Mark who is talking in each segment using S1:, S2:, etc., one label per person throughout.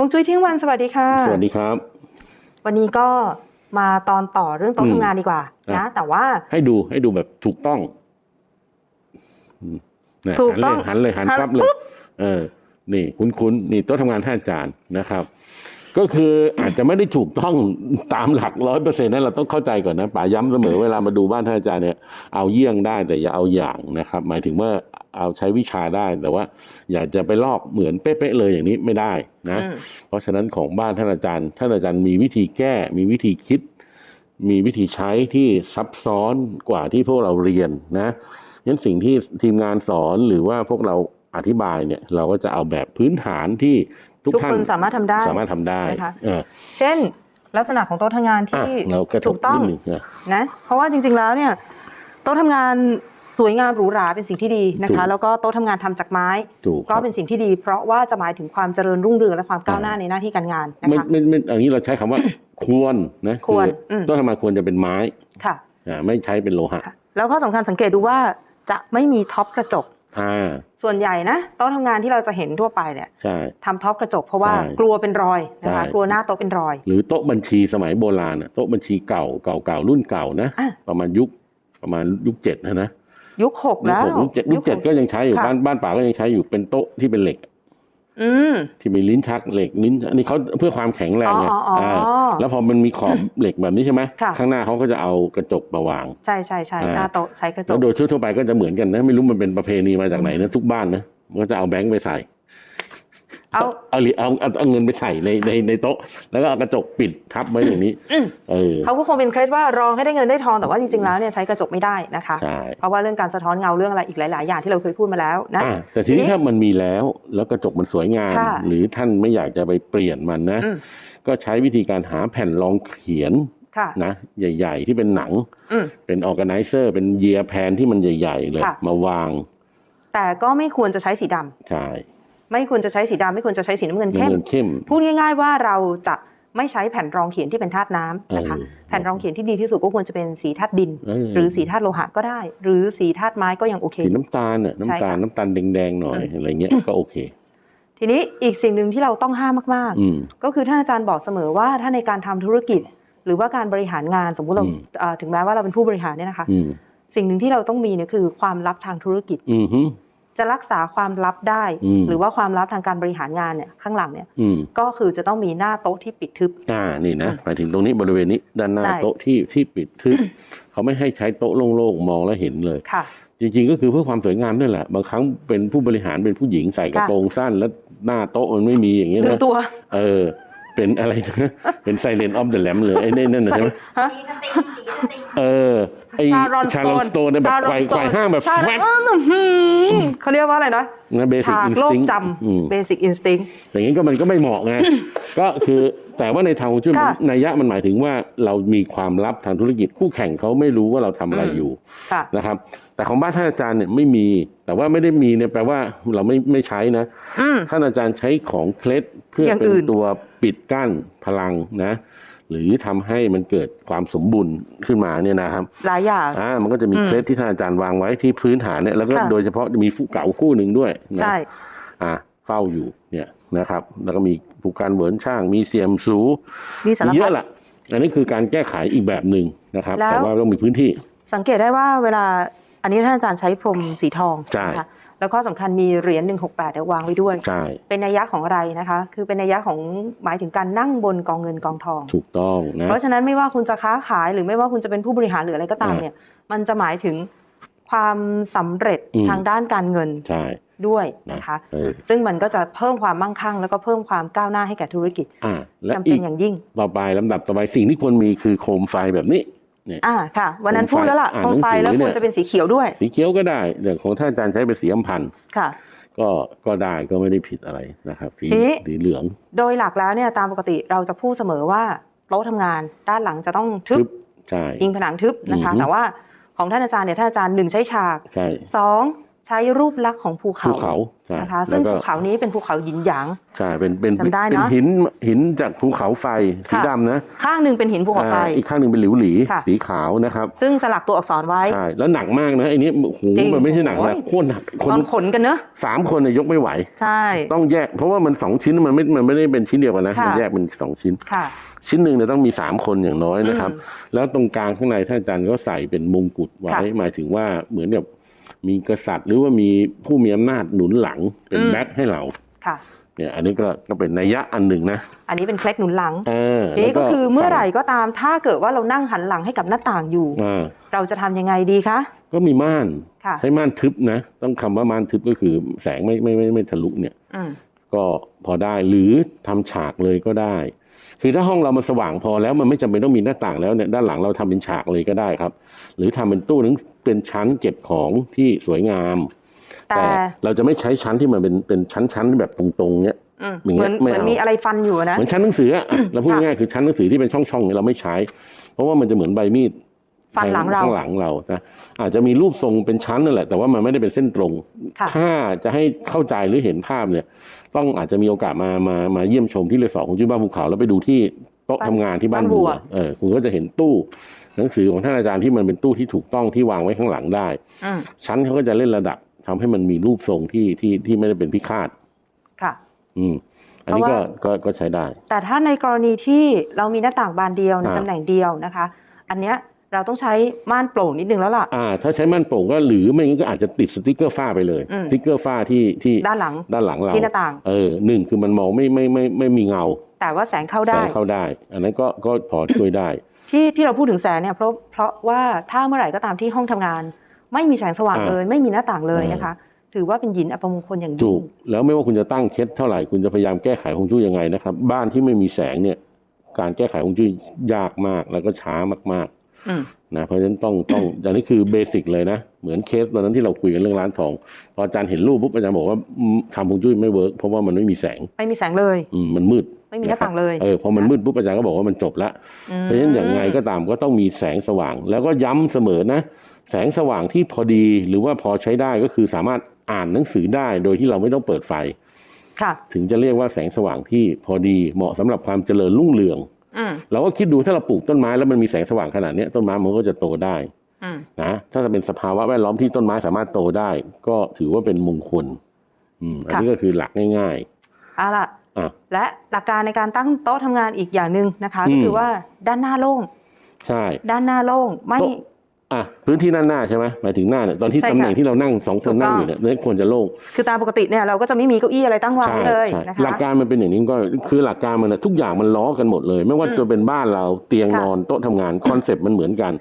S1: ฮวงจุ้ยเที่ยงวันสวัสดีค่ะ
S2: สวัสดีครับ
S1: วันนี้ก็มาตอนต่อเรื่องโต๊ะ
S2: อืม
S1: ทำงานดีกว่า
S2: ครั
S1: นะ
S2: บ
S1: แต่ว่า
S2: ให้ดูให้ดูแบบถูกต้องอืมเนี่ย
S1: ถูกต้อง
S2: หันเลยหันเลยหัน
S1: หัน
S2: ปั๊บเลย
S1: ปุ๊บ
S2: เออ นี่คุ้นๆนี่โต๊ะทำงานท่านอาจารย์นะครับ ก็คืออาจจะไม่ได้ถูกต้องตามหลักร้อยเปอร์เซ็นต์นั้นเราต้องเข้าใจก่อนนะป๋าย้ำเสมอเวลามาดูบ้านท่านอาจารย์เนี่ยเอาเยี่ยงได้แต่อย่าเอาอย่างนะครับ หมายถึงว่า เอาใช้วิชาได้ แต่ว่า อยากจะไปลอกเหมือนเป๊ะๆเลยอย่างนี้ไม่ได้นะ
S1: อืม
S2: เพราะฉะนั้นของบ้านท่านอาจารย์ ท่านอาจารย์มีวิธีแก้ มีวิธีคิด มีวิธีใช้ที่ซับซ้อนกว่าที่พวกเราเรียนนะงั้นสิ่งที่ทีมงานสอนหรือว่าพวกเราอธิบายเนี่ยเราก็จะเอาแบบพื้นฐานที่ทุก
S1: ทุก
S2: ท่าน
S1: คนสามารถทำได้
S2: สามารถทำได้
S1: นะคะ
S2: เออ
S1: เช่น ลักษณะของโต๊ะทำงาน
S2: อะ
S1: ที่
S2: เรากระท
S1: ถู
S2: บ
S1: กต้อง
S2: นิดหนึ่งนะ
S1: นะ เพราะว่าจริง ๆแล้วเนี่ย โต๊ะทำงาน สวยงามหรูหราเป็นสิ่งที่ดีนะคะ แล้วก็โต๊ะทำงานทำจากไม้
S2: ถูกค
S1: ก็
S2: รับ
S1: เป็นสิ่งที่ดี เพราะว่าจะหมายถึงความเจริญรุ่งเรืองและความก้าวหน้า
S2: อ่า
S1: ในหน้าที่การงานนะ
S2: ไม่
S1: คะ
S2: ไม่ไม่อย่างนี้เราใช้คำว่าควรนะ
S1: ควร
S2: อ
S1: อืม
S2: ต้นทำมาควรจะเป็นไม้
S1: ค่ะ
S2: อ่าไม่ใช้เป็นโลหะ
S1: ค่ะแล้วก็สำคัญสังเกตดูว่าจะไม่มีท็อปกระจก
S2: อ่า
S1: ส่วนใหญ่นะโต๊ะทำงานที่เราจะเห็นทั่วไปเนี่ย
S2: ใช่
S1: ทำท็อปกระจกเพราะว่า
S2: ใช่
S1: กลัวเป็นรอยนะคะ
S2: ใช่
S1: กลัวหน้าโต๊ะเป็นรอย
S2: หรือโต๊ะบัญชีสมัยโบราณอะโต๊ะบัญชีเก่าเก่าเก่ารุ่นเก่านะ
S1: อะ
S2: ประมาณยุคประมาณยุคเจ็ดนะนะ
S1: ยุคหก
S2: ยุค
S1: แล้ว
S2: หกยุคเจ็ดยุคเจ็ด
S1: ห
S2: ก็ยังใช้อยู่
S1: ค่ะ
S2: บ้านบ้านป่าก็ยังใช้อยู่เป็นโต๊ะที่เป็นเหล็ก
S1: อืม
S2: ที่มีลิ้นชักเหล็กลิ้นอันนี้เขาเพื่อความแข็งแรงไง
S1: อ๋ออ๋ออ๋อา
S2: แล้วพอมันมีขอบเหล็กแบบนี้ใช่ไหม
S1: ค่ะ
S2: ข้างหน้าเขาก็จะเอากระจกมาวาง
S1: ใช่ใช่ใช่
S2: อ่า
S1: หน้าโต๊ะใช้กระจ
S2: แล้ว
S1: ก
S2: โดยทั่วๆไปก็จะเหมือนกันนะ ไม่รู้มันเป็นประเพณีมาจากไหนนะทุกบ้านนะมันก็จะเอาแบงค์ไปใส่
S1: เอา
S2: เอาเหรียญเอาเอาเอาเงินไปใส่ในในในโต๊ะ แล้วก็เอากระจกปิดทับไว้อย่างนี้
S1: อืม
S2: เออ
S1: เขาก็คงเป็นเคล็ดว่ารองให้ได้เงินได้ทองแต่ว่าจริงๆแล้วเนี่ยใช้กระจกไม่ได้นะคะ
S2: ใช่
S1: เพราะว่าเรื่องการสะท้อนเงาเรื่องอะไรอีกหลาย ๆ อย่างที่เราเคยพูดมาแล้วนะ
S2: อะแต่ทีนี้ถ้ามันมีแล้วแล้วกระจกมันสวยงาม
S1: ค่ะ
S2: หรือท่านไม่อยากจะไปเปลี่ยนมันนะ
S1: อืม
S2: ก็ใช้วิธีการหาแผ่นรองเขียน
S1: ค่ะ
S2: นะใหญ่ ๆ ที่เป็นหนัง
S1: อืม
S2: เป็นออ g a แกไนเซอร์ เป็นเยียแพนที่มันใหญ่ ๆ เลย
S1: ค่ะ
S2: มาวาง
S1: แต่ก็ไม่ควรจะใช้สีดำ
S2: ใช่
S1: ไม่ควรจะใช้สีดำไม่ควรจะใช้สีน้ำเงินเข้ม
S2: เงินเข้ม
S1: พูดง่าย ๆ ว่าเราจะไม่ใช้แผ่นรองเขียนที่เป็นธาตุน้ำนะคะ
S2: เออ
S1: แผ่นรองเขียนที่ดีที่สุดก็ควรจะเป็นสีธาตุดิน
S2: เออ
S1: หรือสีธาตุโลหะก็ได้ หรือสีธาตุไม้ก็ยังโอเค
S2: สีน้ำตาลน่ะ
S1: ใช่
S2: น้ำตาล
S1: ค่ะ
S2: น้ำตาลแดงๆหน่อย
S1: อืม
S2: อะไรเงี้ยก็โอเค
S1: ทีนี้อีกสิ่งหนึ่งที่เราต้องห้ามมาก
S2: อืม
S1: ๆก็คือท่านอาจารย์บอกเสมอว่าถ้าในการทำธุรกิจ หรือว่าการบริหารงานสมมุติเรา
S2: อืม
S1: เอ่อถึงแม้ว่าเราเป็นผู้บริหารเนี่ยนะคะ
S2: อืม
S1: สิ่งหนึ่งที่เราต้องมีเนี่ยคือความลับทางธุรกิจ
S2: อืมฮึ
S1: จะรักษาความลับได้
S2: อืม
S1: หรือว่าความลับทางการบริหารงานเนี่ยข้างหลังเนี่ย
S2: อืม
S1: ก็คือจะต้องมีหน้าโต๊ะที่ปิดทึบ
S2: อ่านี่นะหมายถึงตรงนี้บริเวณนี้ด้านหน้า
S1: ใช่
S2: โต๊ะที่ที่ปิดทึบเขาไม่ให้ใช้โต๊ะโล่งๆมองแล้วเห็นเลย
S1: ค่ะ
S2: จริงๆก็คือเพื่อความสวยงามด้วยแหละ บางครั้งเป็นผู้บริหารเป็นผู้หญิงใส่กระ
S1: ค่ะ
S2: โปรงสั้น แล้วหน้าโต๊ะมันไม่มีอย่างเงี้ย
S1: ลืม
S2: นะ
S1: ตัว
S2: เออเป็นอะไรนะเป็นไซเลนออฟเดอะแลมเลยไอ้นี่นั่นน่ะใช่ไหม
S1: ฮะ
S3: สีสติงสีสติง
S2: เออ ไอ้
S1: ชารอน
S2: ชาลอนสโตนเนี่ยแบบไกวไกวห้างแบบ
S1: ชา
S2: แฟ
S1: ร
S2: บ
S1: อนอื้อหือเขาเรียกว่าอะไรนะ
S2: นะเบสิก
S1: ฉาก
S2: อินส
S1: โลก
S2: ติ้ง
S1: จำ basic instinct
S2: อย่างนี้ก็มันก็ไม่เหมาะไง ก็คือแต่ว่าในทางฮวงจุ้ย
S1: ค่ะ
S2: นัยยะมันหมายถึงว่าเรามีความลับทางธุรกิจคู่แข่งเขาไม่รู้ว่าเราทำอะไร
S1: อืม
S2: อยู่
S1: ค่ะ
S2: นะครับ แต่ของบ้านท่านอาจารย์เนี่ยไม่มี แต่ว่าไม่ได้มีเนี่ยแปลว่าเราไม่ไม่ใช้นะ
S1: อืม
S2: ท่านอาจารย์ใช้ของเคล็ดเพื่ออย่างเป็น
S1: อื่น
S2: ตัวปิดกั้นพลังนะ หรือทำให้มันเกิดความสมบูรณ์ขึ้นมาเนี่ยนะครับ
S1: หลายอย่าง
S2: อ่ามันก็จะมี
S1: อืม
S2: เคล็ดที่ท่านอาจารย์วางไว้ที่พื้นฐานเนี่ยแล้วก็
S1: ค่ะ
S2: โดยเฉพาะมีผู้เก่าคู่หนึ่งด้วยนะ
S1: ใช่
S2: อ่าเฝ้าอยู่เนี่ยนะครับ แล้วก็มีผู้การเหวินช่าง มีเสียมสู
S1: มีสาร
S2: มีเย
S1: พัด
S2: อะละอันนี้คือการแก้ไขอีกแบบหนึ่งนะครับ
S1: แล้ว
S2: แต่ว่าต้องมีพื้นที่
S1: สังเกตได้ว่าเวลาอันนี้ท่านอาจารย์ใช้พรมสีทอง
S2: ใช่
S1: นะคะ แล้วก็สำคัญมีเหรียญ168เนี่ยวางไว้ด้วย
S2: ใช่
S1: เป็นนัยยะของอะไรนะคะ คือเป็นนัยยะของหมายถึงการนั่งบนกองเงินกองทอง
S2: ถูกต้องนะ
S1: เพราะฉะนั้นไม่ว่าคุณจะค้าขายหรือไม่ว่าคุณจะเป็นผู้บริหารหรืออะไรก็ตาม
S2: อ่า
S1: เนี่ย มันจะหมายถึงความสำเร็จ
S2: อืม
S1: ทางด้านการเงิน
S2: ใช่
S1: ด้วยนะคะ
S2: เออ
S1: ซึ่งมันก็จะเพิ่มความมั่งคั่ง แล้วก็เพิ่มความก้าวหน้าให้แก่ธุรกิจ
S2: อ่าและ
S1: จำ
S2: อี
S1: เป็น
S2: ก
S1: อย่างยิ่ง
S2: ต่อไปลำดับต่อไปสิ่งที่ควรมีคือโคมไฟแบบนี้
S1: อ่าค่ะ วันนั้น
S2: โคมไฟ
S1: พูดแล้วล่ะ
S2: อ่าน
S1: โคมไฟ
S2: หนังสือ
S1: แล้ว
S2: เนี่
S1: ควร
S2: ย
S1: จะเป็นสีเขียวด้วย
S2: สีเขียวก็ได้อย่างของท่านอาจารย์ใช้เป็นสีอัมพันธ์
S1: ค่ะ
S2: ก็ก็ได้ก็ไม่ได้ผิดอะไรนะครับสี
S1: ทีนี้
S2: สีเหลือง
S1: โดยหลักแล้วเนี่ยตามปกติเราจะพูดเสมอว่าโต๊ะทำงานด้านหลังจะต้องทึ
S2: ทึ
S1: บบ
S2: ใช่
S1: อิงผนังทึบนะคะ
S2: อือฮึ
S1: แต่ว่าของท่านอาจารย์เนี่ยท่านอาจารย์หนึ่งใช้ฉาก
S2: ใช่
S1: สอง ใใช้รูปลักษณ์ของภูเขา
S2: ภูเขาใช่
S1: นะคะ
S2: แล้
S1: ซึ่ง
S2: วก็
S1: ภูเขานี้เป็นภูเขาหยินหยาง
S2: ใช่เป็นเป็น
S1: จำได้
S2: เป็น
S1: เนอะ
S2: หินหินจากภูเขาไฟสี
S1: ค่ะ
S2: ดำนะ
S1: ข้างหนึ่งเป็นหินภูเขาไฟ
S2: อ่าอีกข้างหนึ่งเป็นหลิวหลี
S1: ค่ะ
S2: สีขาวนะครับ
S1: ซึ่งสลักตัวอักษรไว้
S2: ใช่แล้วหนักมากนะไอ้นี้โอ้โห
S1: จริง
S2: มันไม่ใช่หนัก
S1: โอ้
S2: นะ
S1: ย
S2: โคตรหนักค
S1: ต
S2: น
S1: อนขนกันเนอะ
S2: สามคนเนี่ยยกไม่ไหว
S1: ใช่
S2: ต้องแยก เพราะว่ามันสองชิ้นมันไม่มันไม่ได้เป็นชิ้นเดียวกันนะ
S1: ค่ะ
S2: มันแยกเป็นสองชิ้น
S1: ค่ะ
S2: ชิ้นหนึ่งเนี่ยต้องมีสามคนอย่างน้อยนะครับ
S1: อืม
S2: แล้วตรงกลางข้างในท่านอาจารย์ก็ใส่เป็นมงกุฎไว้
S1: ค่ะ
S2: หมายถึงว่าเหมือนกับ มีกษัตริย์หรือว่ามีผู้มีอำนาจหนุนหลังเป็น
S1: อืม
S2: แบ็คให้เรา
S1: ค่ะ
S2: เนี่ยอันนี้ก็ก็เป็นนัยยะอันหนึ่งนะ
S1: อันนี้เป็นเคล็ดหนุนหลัง
S2: เออ
S1: ทีนี้
S2: แล้ว
S1: ก็คือเมื่อไหร่ก็ตามถ้าเกิดว่าเรานั่งหันหลังให้กับหน้าต่างอยู่
S2: อ่า
S1: เราจะทำยังไงดีคะ
S2: ก็มีม่าน
S1: ค่ะ
S2: ใช้ม่านทึบนะ ต้องคำว่าม่านทึบก็คือแสงไม่ไม่ไม่ไม่ทะลุเนี่ย
S1: อืม
S2: ก็พอได้หรือทำฉากเลยก็ได้ คือถ้าห้องเรามันสว่างพอแล้วมันไม่จำเป็นต้องมีหน้าต่างแล้วเนี่ยด้านหลังเราทำเป็นฉากเลยก็ได้ครับ หรือทำเป็นตู้หนึง เป็นชั้นเก็บของที่สวยงาม
S1: แต่
S2: แต่เราจะไม่ใช้ชั้นที่มันเป็นเป็นชั้นชั้นๆแบบตรงๆเนี่ย
S1: อืม
S2: อย่าง
S1: เห
S2: เงี้
S1: มื
S2: ย
S1: อน
S2: ไม่
S1: เหมือน
S2: เอามี
S1: มีอะไรฟันอยู่อะนะ
S2: เหมือนชั้นหนังสืออะเราพูด
S1: ค่ะ
S2: ง่ายๆคือชั้นหนังสือที่เป็นช่องๆเนี่ยเราไม่ใช้ เพราะว่ามันจะเหมือนใบมีด
S1: ฟันหลังเรา
S2: ข้างหลังเรานะอาจจะมีรูปทรงเป็นชั้นนั่นแหละ แต่ว่ามันไม่ได้เป็นเส้นตรง
S1: ค่ะ
S2: ถ้าจะให้เข้าใจหรือเห็นภาพเนี่ย ต้องอาจจะมีโอกาสมามามาเยี่ยมชมที่เรือสองของจุบ้านภูเขาแล้วไปดูที่โต๊ะ
S1: บ้าน
S2: ทำงานที่บ้าน
S1: บ้านบั
S2: บั
S1: ว
S2: วเออคุณก็จะเห็นตู้ หนังสือของท่านอาจารย์ที่มันเป็นตู้ที่ถูกต้องที่วางไว้ข้างหลังได้
S1: อืม
S2: ชั้นเขาก็จะเล่นระดับทำให้มันมีรูปทรงที่ที่ที่ไม่ได้เป็นพิฆาต
S1: ค่ะ
S2: อืม อันนี้
S1: เพ
S2: ก็
S1: ราะว่า
S2: ก็ก็ใช้ได้
S1: แต่ถ้าในกรณีที่เรามีหน้าต่างบานเดียวใน
S2: อ่า
S1: ตำแหน่งเดียวนะคะ อันเนี้ยเราต้องใช้ม่านโปร่งนิดนึงแล้วล่ะ
S2: อ่า ถ้าใช้ม่านโปร่งก็หรือไม่งั้นก็อาจจะติดสติกเกอร์ฝ้าไปเลย
S1: อืม
S2: สติกเกอร์ฝ้าที่ที่
S1: ด้านหลัง
S2: ด้านหลังเรา
S1: ที่หน้าต่าง
S2: เออหนึ่งคือมันมองไม่ไม่ไม่ไม่มีเงา
S1: แต่ว่าแสงเข้า
S2: แส
S1: ได้
S2: งเข้าได้ อันนั้นก็ก็พอช่วยได้
S1: ที่ที่เราพูดถึงแสงเนี่ยเพราะเพราะว่าถ้าเมื่อไหร่ก็ตามที่ห้องทำงาน ไม่มีแสงสว่าง
S2: อ่า
S1: เลย ไม่มีหน้าต่างเลย
S2: อ่าน
S1: นะคะ ถือว่าเป็นหยินอัปมงคลอย่าง
S2: ถู
S1: ยิ่
S2: ก
S1: ง
S2: แล้วไม่ว่าคุณจะตั้งเคสเท่าไหร่คุณจะพยายามแก้ไขฮวงจุ้ยยังไงนะครับ บ้านที่ไม่มีแสงเนี่ย การแก้ไขฮวงจุ้ยยากมากแล้วก็ช้ามาก
S1: อืม
S2: ๆนะเพราะฉะนั้นต้องต้องอันนี้คือเบสิกเลยนะ เหมือนเคสตอนนั้นที่เราคุยกันเรื่องร้านทองพออาจารย์เห็นรูปปุ๊บอาจารย์บอกว่าอืมทำฮวงจุ้ยไม่เวิร์กเพราะว่ามันไม่มีแสง
S1: ไม่มีแสงเลย
S2: อืมมันมืด
S1: ไม่มีหน้าต่างเลย
S2: เออพอมันมืดปุ๊บอาจารย์ก็บอกว่ามันจบละเพราะฉะนั้นอย่างไงก็ตามก็ต้องมีแสงสว่าง แล้วก็ย้ำเสมอนะ แสงสว่างที่พอดีหรือว่าพอใช้ได้ก็คือสามารถอ่านหนังสือได้โดยที่เราไม่ต้องเปิดไฟ
S1: ค่ะ
S2: ถึงจะเรียกว่าแสงสว่างที่พอดีเหมาะสำหรับความเจริญรุ่งเรือง
S1: อืม
S2: เราก็คิดดูถ้าเราปลูกต้นไม้แล้วมันมีแสงสว่างขนาดเนี้ยต้นไม้มันก็จะโตได้
S1: อืม
S2: นะถ้าจะเป็นสภาวะแวดล้อมที่ต้นไม้สามารถโตได้ ก็ถือว่าเป็นมงคลอืมอันนี้ก็คือหลักง่าย
S1: เอาล่ะ
S2: ๆอะ
S1: และหลักการในการตั้งโต๊ะทำงานอีกอย่างหนึ่งนะคะ
S2: อืม
S1: ก็คือว่าด้านหน้าโล่ง
S2: ใช่
S1: ด้านหน้าโล่งไม่
S2: โต๊ะอะพื้นที่ด้านหน้าใช่ไหมหมายถึงหน้าเนี่ยตอนที่
S1: ใช่ค่ะ
S2: ตำแหน่งที่เรานั่งสองคนนั่งอยู่เนี่ยเนี่ยควรจะโล่ง
S1: คือตามปกติเนี่ยเราก็จะไม่มีเก้าอี้อะไรตั้งวางไว้เลย
S2: ใช่
S1: นะ
S2: หลั
S1: คะ
S2: กการมันเป็นอย่างนี้ก็คือหลักการมันนะทุกอย่างมันล้อกันหมดเลย ไม่ว่า
S1: อืม
S2: จะเป็นบ้านเราเตียง
S1: ค่ะ
S2: นอนโต๊ะทำงานคอนเซปต์มันเหมือนกัน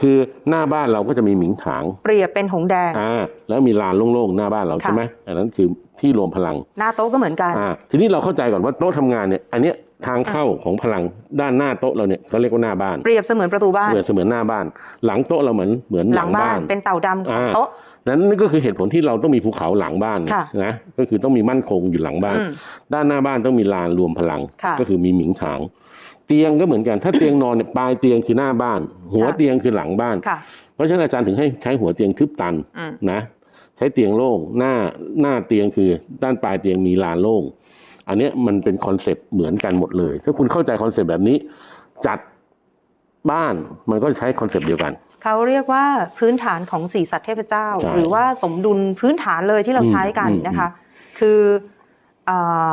S2: คือหน้าบ้านเราก็จะมีหมิงถาง
S1: เปรียบเป็นหงส์แดง
S2: อ่าแล้วมีลานโล่งๆหน้าบ้านเรา
S1: ค่ะ
S2: ใช่ไหมอันนั้นคือที่รวมพลัง
S1: หน้าโต๊ะก็เหมือนกัน
S2: อ่าทีนี้เราเข้าใจก่อนว่าโต๊ะทำงานเนี่ยอันเนี้ยทางเข้าของพลังด้านหน้าโต๊ะเราเนี่ยเขาเรียกว่าหน้าบ้าน
S1: เปรียบเสมือนประตูบ้าน
S2: เหมือนเสมือนหน้าบ้าน หลังโต๊ะเราเหมือนเหมือน
S1: ห
S2: ห
S1: ลั
S2: ลั
S1: ง
S2: ง
S1: บ้า
S2: บ้านน
S1: เป็นเต่าดำของ
S2: อ่า
S1: โต๊ะ
S2: นั้นนี่ก็คือเหตุผลที่เราต้องมีภูเขาหลังบ้าน
S1: ค่ะ
S2: นะก็คือต้องมีมั่นคงอยู่หลังบ้าน
S1: อืม
S2: ด้านหน้าบ้านต้องมีลานรวมพลัง
S1: ค่ะ
S2: ก็คือมีหมิงถาง เตียงก็เหมือนกัน ถ้าเตียงนอนเนี่ยปลายเตียงคือหน้าบ้าน หัว
S1: ค่ะ
S2: เตียงคือหลังบ้าน
S1: ค่ะ
S2: เพราะฉะนั้นอาจารย์ถึงให้ใช้หัวเตียงทึบตัน
S1: อืม
S2: นะ ใช้เตียงโล่งหน้าหน้าเตียงคือด้านปลายเตียงมีลานโล่งอันเนี้ยมันเป็นคอนเซปต์เหมือนกันหมดเลย ถ้าคุณเข้าใจคอนเซปต์แบบนี้ จัดบ้านมันก็ใช้คอนเซปต์เดียวกัน
S1: เขาเรียกว่าพื้นฐานของสี่สัตว์เทพเจ้า
S2: ใช่
S1: หรือว่าสมดุลพื้นฐานเลยที่เรา
S2: อืม
S1: ใช้กัน
S2: อืม
S1: นะคะ คืออา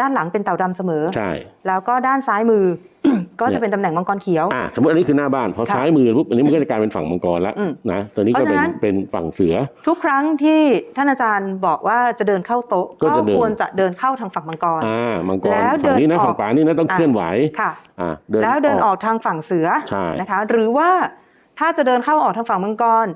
S1: ด้านหลังเป็นเต่าดำเสมอ
S2: ใช่
S1: แล้วก็ด้านซ้ายมือ ก็จะเป็นตำแหน่งมังกรเขียว
S2: อ่าสมมติอันนี้คือหน้าบ้าน พอ
S1: ค่ะ
S2: ซ้ายมือปุ๊บอันนี้มันก็จะกลายเป็นฝั่งมังกรแล้ว
S1: อืม
S2: นะตัวนี้ก็
S1: เพราะ
S2: เป็น
S1: ฉะนั้น
S2: เป็นฝั่งเสือ
S1: ทุกครั้งที่ท่านอาจารย์บอกว่าจะเดินเข้าโต๊ะ
S2: ก็
S1: ก็
S2: จะเดิน
S1: ควรจะเดินเข้าทางฝั่งมังกร
S2: อ่า มังกร
S1: แล้ว
S2: ฝั่งนี้นะ
S1: เดินออก
S2: ฝั่งขวานี่นะต้อง
S1: อะ
S2: เคลื่อนไหว
S1: ค่ะ
S2: อ่า
S1: แล้วเดินออกทางฝั่งเสือ
S2: ใช่
S1: นะคะ หรือว่าถ้าจะเดินเข้าออกทางฝั่งมังกร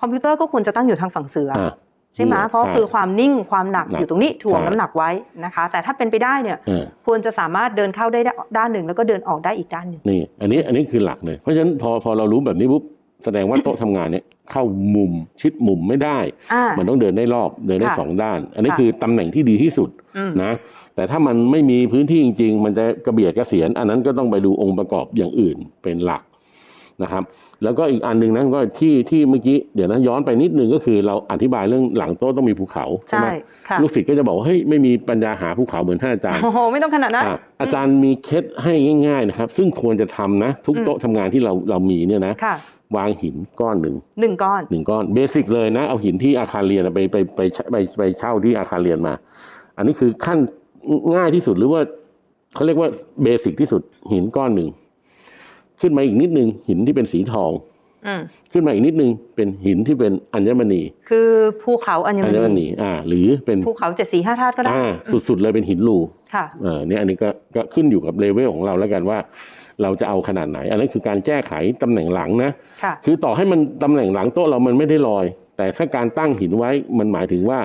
S1: คอมพิวเตอร์ก็ควรจะตั้งอยู่ทางฝั่งเสืออ
S2: อ่า
S1: ใช่ไหมเพราะ
S2: ใช่
S1: คือความนิ่งความหนัก
S2: หนัก
S1: อยู่ตรงนี้ถ่วง
S2: ใช่
S1: น้ำหนักไว้นะคะ แต่ถ้าเป็นไปได้เนี่ย
S2: เออ
S1: ควรจะสามารถเดินเข้าได้ด้านหนึ่งแล้วก็เดินออกได้อีกด้านหนึ่ง
S2: นี่อันนี้อันนี้คือหลักเลยเพราะฉะนั้นพอพอเรารู้แบบนี้ปุ๊บแสดงว่าโต๊ะทำงานเนี่ยเข้ามุมชิดมุมไม่ได้
S1: อ่า
S2: มันต้องเดินได้รอบเดินได้
S1: ค่ะ
S2: สองด้าน อันนี้
S1: ค่ะ
S2: คือตำแหน่งที่ดีที่สุด
S1: อืม
S2: นะแต่ถ้ามันไม่มีพื้นที่จริง ๆ มันจะกระเบียดกระเสียน อันนั้นก็ต้องไปดูองค์ประกอบอย่างอื่นเป็นหลัก นะครับ แล้วก็อีกอันหนึ่งนะก็ที่ที่เมื่อกี้เดี๋ยวนะย้อนไปนิดนึงก็คือเราอธิบายเรื่องหลังโต๊ะต้องมีภูเขาใช่
S1: ใช่
S2: ไหม
S1: ค่ะ
S2: ลูกศิษย์ก็จะบอกว่าเฮ้ยไม่มีปัญญาหาภูเขาเหมือนท่านอาจารย์
S1: โอ้โหไม่ต้องขนาดนั้น
S2: อะอาจารย์มีเคล็ดให้ง่ายๆนะครับ ซึ่งควรจะทำนะ ทุกโต๊ะทำงานที่เราเรามีเนี่ยนะ
S1: ค่ะ
S2: วางหินก้อนหนึ่ง
S1: หนึ่งก้อน
S2: หนึ่งก้อนเบสิกเลยนะ เอาหินที่อาคารเรียนไปไปไปไปไปเช่าที่อาคารเรียนมา อันนี้คือขั้นง่ายที่สุดหรือว่าเขาเรียกว่าเบสิกที่สุดหินก้อนหนึ่ง ขึ้นมาอีกนิดนึงหินที่เป็นสีทอง
S1: อืม
S2: ขึ้นมาอีกนิดนึงเป็นหินที่เป็นอัญมณี
S1: คือภูเขาอัญ
S2: อัญ
S1: ม
S2: ม
S1: ณี
S2: ณีอ่า หรือเป็น
S1: ภูเขาเจ็ดสีห้าธาตุก็ได้
S2: อ่าสุดๆเลยเป็นหินรู
S1: ค่ะ
S2: เออเนี่ยอันนี้ก็ก็ขึ้นอยู่กับเลเวลของเราแล้วกันว่า เราจะเอาขนาดไหน อันนั้นคือการแก้ไขตำแหน่งหลังนะ
S1: ค่ะ
S2: คือต่อให้มันตำแหน่งหลังโต๊ะเรามันไม่ได้ลอย แต่ถ้าการตั้งหินไว้มันหมายถึงว่า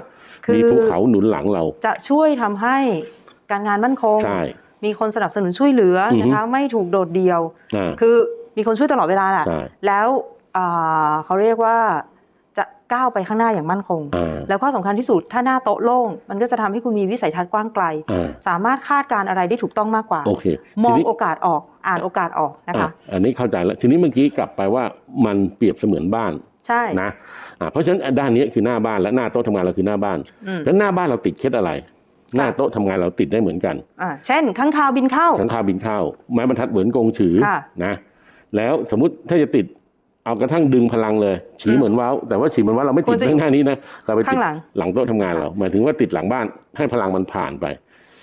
S1: คือ
S2: มีภูเขาหนุนหลังเรา
S1: จะช่วยทำให้การงานมั่นคง
S2: ใช่
S1: มีคนสนับสนุนช่วยเหลืออ
S2: อฮึ
S1: นะคะไม่ถูกโดดเดี่ยว
S2: อ่า
S1: คือมีคนช่วยตลอดเวลาแหละ
S2: ใช่
S1: แล้วอ่าเขาเรียกว่าจะก้าวไปข้างหน้าอย่างมั่นคง
S2: อ่า
S1: แล้วก็สำคัญที่สุดถ้าหน้าโต๊ะโล่ง มันก็จะทำให้คุณมีวิสัยทัศน์กว้างไกล
S2: อ่า
S1: สามารถคาดการณ์อะไรได้ถูกต้องมากกว่า
S2: โอเค
S1: ม
S2: ที
S1: อง
S2: นี้
S1: โอกาสออกอ่านโอกาสออกนะคะ
S2: อะอันนี้เข้าใจแล้ว ทีนี้เมื่อกี้กลับไปว่ามันเปรียบเสมือนบ้าน
S1: ใช่
S2: นะอ่าเพราะฉะนั้นด้านนี้คือหน้าบ้านและหน้าโต๊ะทำงานเราคือหน้าบ้าน
S1: อืม
S2: แล้วหน้าบ้านเราติดเคล็ดอะไร หน้าโต๊ะทำงานเราติดได้เหมือนกัน
S1: อ่าเช่นข้างคาวบินเข้า
S2: สังคาบินเข้า ไม้บรรทัดเหมือนกงฉือ
S1: ค่ะ
S2: นะ แล้วสมมุติถ้าจะติดเอากระทั่งดึงพลังเลยฉีเหมือนว้าวแต่ว่าฉีเหมือนว้าวเราไม่ติด
S1: ควรจะ
S2: ข้างหน้านี้นะเราไปติ
S1: ข้า
S2: ด
S1: งหลัง
S2: หลังโต๊ะทำงานเราหมายถึงว่าติดหลังบ้านให้พลังมันผ่านไป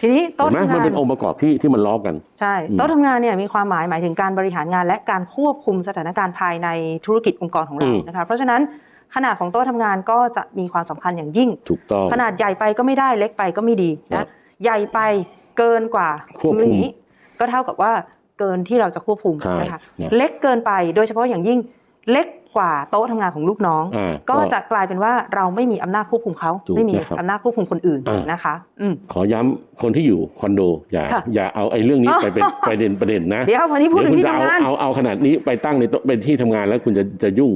S1: ทีนี้
S2: เห็
S1: โต๊ะ
S2: นไหม
S1: ทำ
S2: มัน
S1: งาน
S2: เป็นองค์ประกอบที่ที่มันล้อกัน
S1: ใช่
S2: อืม
S1: โต๊ะทำงานเนี่ยมีความหมายหมายถึงการบริหารงาน และการควบคุมสถานการณ์ภายในธุรกิจองค์กรของเรา
S2: อืม
S1: นะคะเพราะฉะนั้นขนาดของโต๊ะทำงานก็จะมีความสำคัญอย่างยิ่ง
S2: ถูกต้อง
S1: ขนาดใหญ่ไปก็ไม่ได้เล็กไปก็ไม่ดี
S2: ครั
S1: นะ
S2: บ
S1: ใหญ่ไปเกินกว่า
S2: ควบคุม
S1: พื้นนี้ก็เท่ากับว่าเกินที่เราจะควบคุม
S2: ใช่
S1: นะคะ
S2: นะ
S1: เล็กเกินไปโดยเฉพาะอย่างยิ่งเล็ก กว่าโต๊ะทำงานของลูกน้อง
S2: อ่า
S1: ก็จะกลายเป็นว่าเราไม่มีอำนาจควบคุมเขา
S2: ถูก
S1: ไม่มี
S2: นะครับ
S1: อำนาจควบคุมคนอื่น
S2: อ่าน
S1: นะคะอืม
S2: ขอย้ำคนที่อยู่คอนโดอย่า
S1: ค่ะ
S2: อย่าเอาไอ้เรื่องนี้
S1: อ๋อ
S2: ไปเป็นประเด็นประเด็นนะ
S1: เดี๋ยววันนี้พูดถึง
S2: คุณ
S1: ที่
S2: จะเอา
S1: ทำงาน
S2: เอาเอาขนาดนี้ไปตั้งในโต๊ะเป็นที่ทำงานแล้วคุณจะจะยุ่ง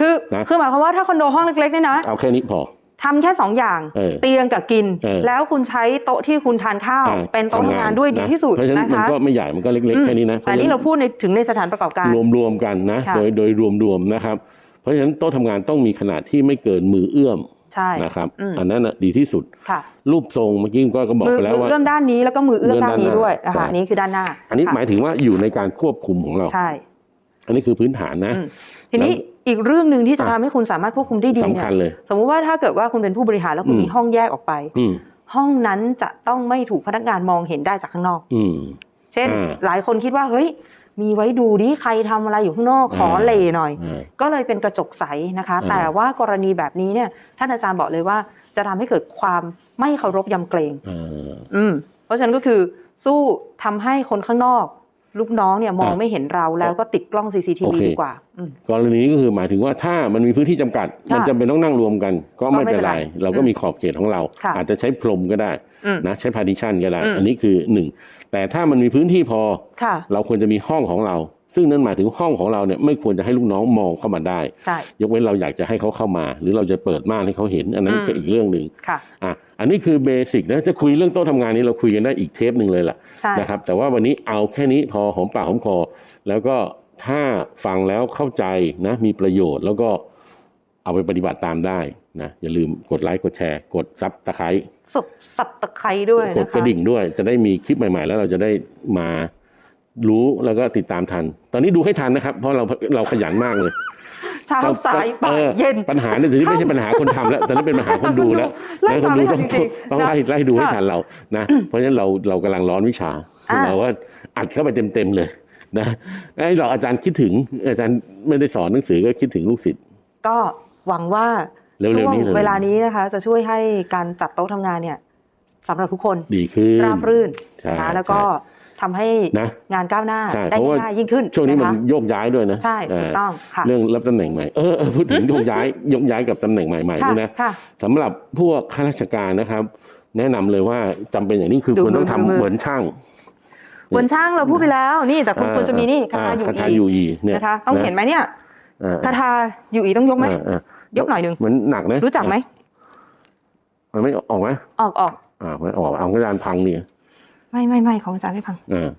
S1: คือ
S2: นะ
S1: คือหมายความว่าถ้าคอนโดห้องเล็กๆเนี่ยนะ
S2: เอาแค่นี้พอ
S1: ทำแค่สองอย่าง
S2: เออ
S1: เตียงกับกิน
S2: เออ
S1: แล้วคุณใช้โต๊ะที่คุณทานข้าว
S2: อ่า
S1: เป็นโต๊ะทำงานด้วยดีที่สุด
S2: เพราะฉะนั้น
S1: นะ
S2: มัน
S1: คะ
S2: ก็ไม่ใหญ่มันก็เล็ก
S1: อื
S2: ๆ
S1: ม
S2: แค่นี้นะ
S1: แต่นี่เราพูดในถึงในสถานประกอบการ
S2: รวมรวมๆกันนะ
S1: ค่ะ
S2: โดยโดยรวมรวมๆนะครับ เพราะฉะนั้นโต๊ะทำงานต้องมีขนาดที่ไม่เกินมือเอื้อม
S1: ใช่
S2: นะครับ
S1: อืม
S2: อันนั้นน่ะดีที่สุด
S1: ค่ะ
S2: รูปทรงเมื่อกี้ก็ก็บอก
S1: มือ
S2: ไปแล้ว
S1: มือ
S2: ว่า
S1: เอื้อมด้านนี้แล้วก็มือเอื้อม
S2: เอื้อม
S1: ด้านนี้
S2: ด้านหน้า
S1: ด้วยนะคะ
S2: ใช่
S1: อันนี้คือด้านหน้า
S2: อันนี้
S1: ค่ะ
S2: หมายถึงว่าอยู่ในการควบคุมของเรา
S1: ใช่
S2: อันนี้คือพื้นฐานนะ
S1: อืมทีนี้อีกเรื่องหนึ่งที่จะ
S2: อะ
S1: ทำให้คุณสามารถควบคุมได้ดี
S2: สำ
S1: เนี่
S2: คั
S1: ย
S2: ญเลย
S1: สมมุติว่าถ้าเกิดว่าคุณเป็นผู้บริหารแล้วคุณ
S2: อืม
S1: มีห้องแยกออกไป
S2: อืม
S1: ห้องนั้นจะต้องไม่ถูกพนักงานมองเห็นได้จากข้างนอก
S2: อืม
S1: เช่น
S2: อ่า
S1: หลายคนคิดว่าเฮ้ย มีไว้ดูดิใครทำอะไรอยู่ข้างนอกขอ
S2: อ่า
S1: เลหน่อย
S2: อ่า
S1: ก็เลยเป็นกระจกใสนะคะ
S2: อ่า
S1: แต่ว่ากรณีแบบนี้เนี่ยท่านอาจารย์บอกเลยว่า จะทำให้เกิดความไม่เคารพยำเกรง
S2: อ่า
S1: อืมเพราะฉะนั้นก็คือสู้ทำให้คนข้างนอก ลูกน้องเนี่ยมอง
S2: อะ
S1: ไม่เห็นเราแล้วก็ติดกล้อง
S2: โอ
S1: CCTV
S2: เค
S1: ดีกว่าอืม
S2: กรณีนี้ก็คือหมายถึงว่าถ้ามันมีพื้นที่จำกัด
S1: ค่ะ
S2: มันจำเป็นต้องนั่งรวมกัน ก็ไม่เป็นไร
S1: ก็ไม่เป็นไร
S2: เราก็มีขอบเขตของเรา
S1: ค่ะ
S2: อาจจะใช้พรมก็ได้
S1: อืม
S2: นะใช้พาร์ติชันก็ได้
S1: อืม
S2: อันนี้คือหนึ่งแต่ถ้ามันมีพื้นที่พอ
S1: ค่ะ
S2: เราควรจะมีห้องของเรา ซึ่งนั่นหมายถึงห้องของเราเนี่ยไม่ควรจะให้ลูกน้องมองเข้ามาได้
S1: ใช่
S2: ยกเว้นเราอยากจะให้เขาเข้ามา หรือเราจะเปิดม่านให้เขาเห็น อันนั้น
S1: อืม
S2: ก็อีกเรื่องหนึ่ง
S1: ค่ะ
S2: อะอันนี้คือเบสิกนะจะคุยเรื่องโต๊ะทำงานนี้เราคุยกันได้อีกเทปหนึ่งเลยล่ะ
S1: ใช่
S2: นะครับแต่ว่าวันนี้เอาแค่นี้พอหอมปากหอมคอ แล้วก็ถ้าฟังแล้วเข้าใจนะมีประโยชน์แล้วก็เอาไปปฏิบัติตามได้นะอย่าลืมกดไลค์กดแชร์ กดซับตะไคร้
S1: สับสับตะไคร้ด้วย
S2: กด
S1: นะ
S2: ก
S1: คะ
S2: ระดิ่งด้วย จะได้มีคลิปใหม่ๆ แล้วเราจะได้มา รู้แล้วก็ติดตามทัน ตอนนี้ดูให้ทันนะครับ เพราะเราเราขยันมากเลย
S1: เช้าสาย
S2: เอ
S1: บ่าย
S2: อ
S1: เย็น
S2: ปัญหาเนี่ยทีนี้ไม่ใช่ปัญหาคนทำแล้วตอนนี้เป็นปัญหาคนดูแล้ว
S1: ไล่
S2: นะค
S1: ตานม
S2: ดู
S1: ไม่ทั
S2: ต้อนง
S1: จริงๆ
S2: ต้อง
S1: นะ
S2: ไล่ไล่ดูให้
S1: ค่ะ
S2: ทันเรานะเพราะฉะนั้นเราเรากำลังร้อนวิชา
S1: อ่า
S2: เราว่าอัดเข้าไปเต็มๆเลยนะไอ้เราอาจารย์คิดถึง อาจารย์ไม่ได้สอนหนังสือก็คิดถึงลูกศิษย์
S1: ก็หวังว่า
S2: เร็วๆ
S1: ช่วง
S2: นี้เลย
S1: เวลานี้นะคะ จะช่วยให้การจัดโต๊ะทำงานเนี่ยสำหรับทุกคน
S2: ดีขึ้น
S1: ราบรื่น
S2: ใช่
S1: นะคะแล้วก็ ทำให้
S2: นะ
S1: งานก้าวหน้า
S2: ใช่
S1: ได้
S2: เพราะว่า
S1: ง่ายยิ่งขึ้น
S2: ช่วงนี้มันะ
S1: คะ
S2: โยกย้ายด้วยนะ
S1: ใช่ถูก
S2: เต้
S1: องค่ะ
S2: เรื่องรับตำแหน่งใหม่เออเออพูดถึงโยกย้ายยกย้ายกับตำแหน่งใหม่ๆ
S1: ค่ะ
S2: ด้วยนะ
S1: ค่ะ
S2: สำหรับพวกข้าราชการนะครับ แนะนำเลยว่าจำเป็นอย่างนี้คือ
S1: ดู
S2: คุณต้อง
S1: มือ
S2: ทำ
S1: มือ
S2: เหมือนช่าง
S1: บนช่างเราพูดไปแล้วนี่แต่คุณควรจะมีนี่คาถาอยู่
S2: คาถา
S1: อี
S2: ยูอีเนี่ย
S1: นะคะต้องเห็นไหมเนี่ย
S2: อ่า
S1: คาถาอยู่อีต้องยกไหม
S2: อ่าอ่าย
S1: กหน่อยหนึ่ง
S2: มันหนักนะ
S1: รู้จักไหม
S2: มันไม่ออกไหม
S1: ออกออก
S2: อ่าไม่ออกเอากระดานพังเนี่ย
S1: ไม่ไม่ไม่ของอาจารย์ไม่พัง
S2: อ่า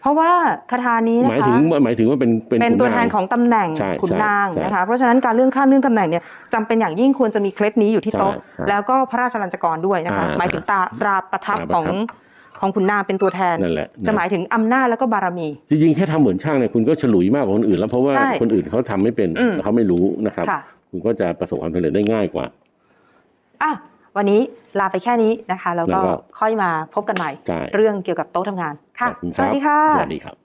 S1: เพราะว่าคาถานี้
S2: ห
S1: นะ
S2: มาย
S1: คะ
S2: ถึงหมายถึงว่าเป็นเป็น
S1: เป็น
S2: ขุ
S1: ตัวแทนา
S2: ง
S1: ของตำแหน่ง
S2: ใช่
S1: ขุนนาง
S2: ใช่
S1: นะคะเพราะฉะนั้นการเลื่อนขั้นเลื่อนตำแหน่งเนี่ยจำเป็นอย่างยิ่งควรจะมีเคล็ดนี้อยู่ที่โต๊ะ
S2: ใช่ใช่
S1: แล้วก็พระราชลัญจกรด้วยนะคะ
S2: อ่า
S1: หมายถึงตาตราประทับ
S2: ตราประทับ
S1: ของของขุนนางเป็นตัวแทน
S2: นั่นแหละ
S1: จะหมายถึงอำนาจแล้วก็บารมี
S2: จริงๆแค่ทำเหมือนช่างเนี่ยคุณก็ฉลุยมากกว่าคนอื่น แล้วเพราะว่า
S1: ใช่
S2: คนอื่นเขาทำไม่เป็น
S1: อืม
S2: เขาไม่รู้นะครับ
S1: ค่ะ
S2: คุณก็จะประสบความสำเร็จได้ง่ายกว่า
S1: อะ วันนี้ลาไปแค่นี้นะคะ แล้วก็
S2: แล้วก็
S1: ค่อยมาพบกันใหม่
S2: ใช่
S1: เรื่องเกี่ยวกับโต๊ะทำงานค่ะ
S2: ขอบณ
S1: สวัสดีค่ะ
S2: สวัสดีครับ